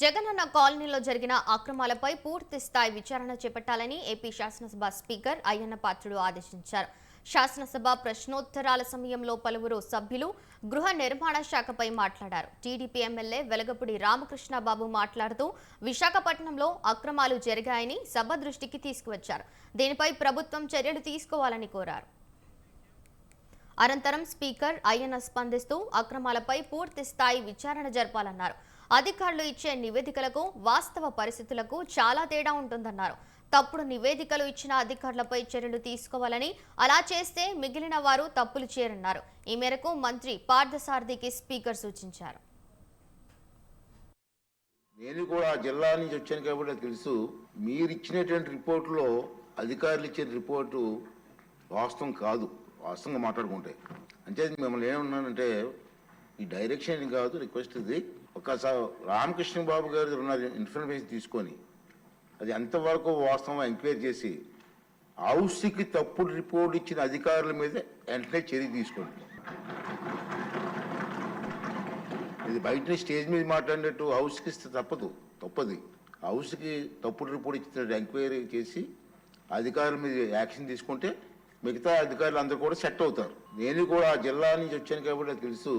జగనన్న కాలనీలో జరిగిన అక్రమాలపై పూర్తి స్థాయి విచారణ చేపట్టాలని ఏపీ శాసనసభ స్పీకర్ అయ్యన్న పాత్రుడు ఆదేశించారు. శాసనసభ ప్రశ్నోత్తరాల సమయంలో పలువురు సభ్యులు గృహ నిర్మాణ శాఖపై మాట్లాడారు. టీడీపీ ఎమ్మెల్యే వెలగపూడి రామకృష్ణబాబు మాట్లాడుతూ విశాఖపట్నంలో అక్రమాలు జరిగాయని సభ దృష్టికి తీసుకువచ్చారు. దీనిపై ప్రభుత్వం చర్యలు తీసుకోవాలని కోరారు. అనంతరం స్పీకర్ అయ్యన్న స్పందిస్తూ అక్రమాలపై పూర్తి స్థాయి విచారణ జరపాలన్నారు. అధికారులు ఇచ్చే నివేదికలకు వాస్తవ పరిస్థితులకు చాలా తేడా ఉంటుందన్నారు. తప్పుడు నివేదికలు ఇచ్చిన అధికారులపై చర్యలు తీసుకోవాలని అలా చేస్తే మిగిలిన వారు తప్పులు చేయరన్నారు. ఈ మేరకు మంత్రి పార్థసారథికి స్పీకర్ సూచించారు. నేను కూడా జిల్లా నుంచి వచ్చాను కాబట్టి నాకు తెలుసు మీరు ఇచ్చినటువంటి రిపోర్టులో అధికారులు ఇచ్చిన రిపోర్టు వాస్తవం కాదు. వాస్తవంగా మాట్లాడుకుంటే. అంటే మిమ్మల్ని ఏమన్నానంటే ఈ డైరెక్షన్ కాదు రిక్వెస్ట్ ఇది. ఒకసారి రామకృష్ణ బాబు గారు ఉన్న ఇన్ఫర్మేషన్ తీసుకొని అది ఎంతవరకు వాస్తవం ఎంక్వైరీ చేసి హౌస్కి తప్పుడు రిపోర్ట్ ఇచ్చిన అధికారుల మీద వెంటనే చర్య తీసుకోండి. ఇది బయట స్టేజ్ మీద మాట్లాడినట్టు హౌస్కి ఇస్తే తప్పదు తప్పది. హౌస్కి తప్పుడు రిపోర్ట్ ఇచ్చినట్టు ఎంక్వైరీ చేసి అధికారుల మీద యాక్షన్ తీసుకుంటే మిగతా అధికారులు అందరూ కూడా సెట్ అవుతారు. నేను కూడా ఆ జిల్లా నుంచి వచ్చాను కాబట్టి నాకు తెలుసు